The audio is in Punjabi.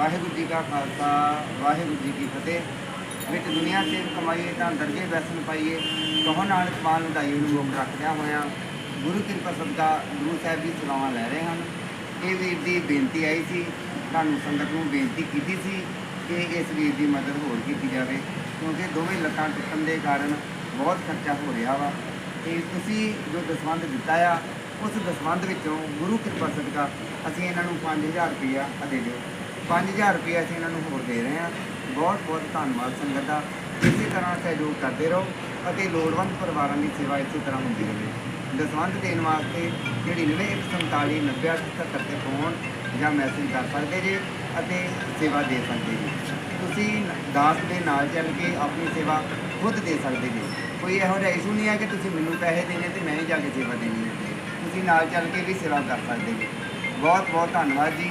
ਵਾਹਿਗੁਰੂ ਜੀ ਕਾ ਖਾਲਸਾ, ਵਾਹਿਗੁਰੂ ਜੀ ਕੀ ਫਤਿਹ। ਵਿੱਚ ਦੁਨੀਆ ਸੇਵ ਕਮਾਈਏ ਤਾਂ ਦਰਜੇ ਵੈਸਨ ਪਾਈਏ, ਕਹੋ ਨਾਨਕ ਪਾਲ ਵਧਾਈ ਨੂੰ ਮੁੱਖ ਰੱਖਦਿਆਂ ਹੋਇਆਂ। ਗੁਰੂ ਕਿਰਪਾ ਸਦਕਾ ਗੁਰੂ ਸਾਹਿਬ ਦੀ ਸਲਾਹਾਂ ਲੈ ਰਹੇ ਹਨ। ਇਹ ਵੀਰ ਦੀ ਬੇਨਤੀ ਆਈ ਸੀ, ਤੁਹਾਨੂੰ ਸੰਗਤ ਨੂੰ ਬੇਨਤੀ ਕੀਤੀ ਸੀ ਕਿ ਇਸ ਵੀਰ ਦੀ ਮਦਦ ਹੋਰ ਕੀਤੀ ਜਾਵੇ, ਕਿਉਂਕਿ ਦੋਵੇਂ ਲੱਤਾਂ ਟੁੱਟਣ ਦੇ ਕਾਰਨ ਬਹੁਤ ਖਰਚਾ ਹੋ ਰਿਹਾ ਵਾ। ਤੇ ਤੁਸੀਂ ਜੋ ਦਸਵੰਧ ਦਿੱਤਾ ਆ, ਉਸ ਦਸਵੰਧ ਵਿੱਚੋਂ ਗੁਰੂ ਕਿਰਪਾ ਸਦਕਾ ਅਸੀਂ ਇਹਨਾਂ ਨੂੰ 5000 ਰੁਪਇਆ ਦੇ ਦਿਓ। 5000 ਰੁਪਏ ਅਸੀਂ ਇਹਨਾਂ ਨੂੰ ਹੋਰ ਦੇ ਰਹੇ ਹਾਂ। ਬਹੁਤ ਬਹੁਤ ਧੰਨਵਾਦ ਸੰਗਤ ਦਾ। ਇਸੇ ਤਰ੍ਹਾਂ ਸਹਿਯੋਗ ਕਰਦੇ ਰਹੋ ਅਤੇ ਲੋੜਵੰਦ ਪਰਿਵਾਰਾਂ ਦੀ ਸੇਵਾ ਇਸੇ ਤਰ੍ਹਾਂ ਹੁੰਦੀ ਰਹੇ। ਦਸਵੰਧ ਦੇਣ ਵਾਸਤੇ ਜਿਹੜੀ 9147 9077 ਤੇ ਫੋਨ ਜਾਂ ਮੈਸੇਜ ਕਰ ਸਕਦੇ ਜੇ ਅਤੇ ਸੇਵਾ ਦੇ ਸਕਦੇ ਜੇ। ਤੁਸੀਂ ਦਾਸ ਦੇ ਨਾਲ ਚੱਲ ਕੇ ਆਪਣੀ ਸੇਵਾ ਖੁਦ ਦੇ ਸਕਦੇ ਜੇ। ਕੋਈ ਇਹੋ ਜਿਹਾ ਇਸ਼ੂ ਨਹੀਂ ਹੈ ਕਿ ਤੁਸੀਂ ਮੈਨੂੰ ਪੈਸੇ ਦੇਣੇ ਤੇ ਮੈਂ ਹੀ ਜਾ ਕੇ ਸੇਵਾ ਦੇਣੀ ਹੈ। ਤੁਸੀਂ ਨਾਲ ਚੱਲ ਕੇ ਵੀ ਸੇਵਾ ਕਰ ਸਕਦੇ ਜੀ। ਬਹੁਤ ਬਹੁਤ ਧੰਨਵਾਦ ਜੀ।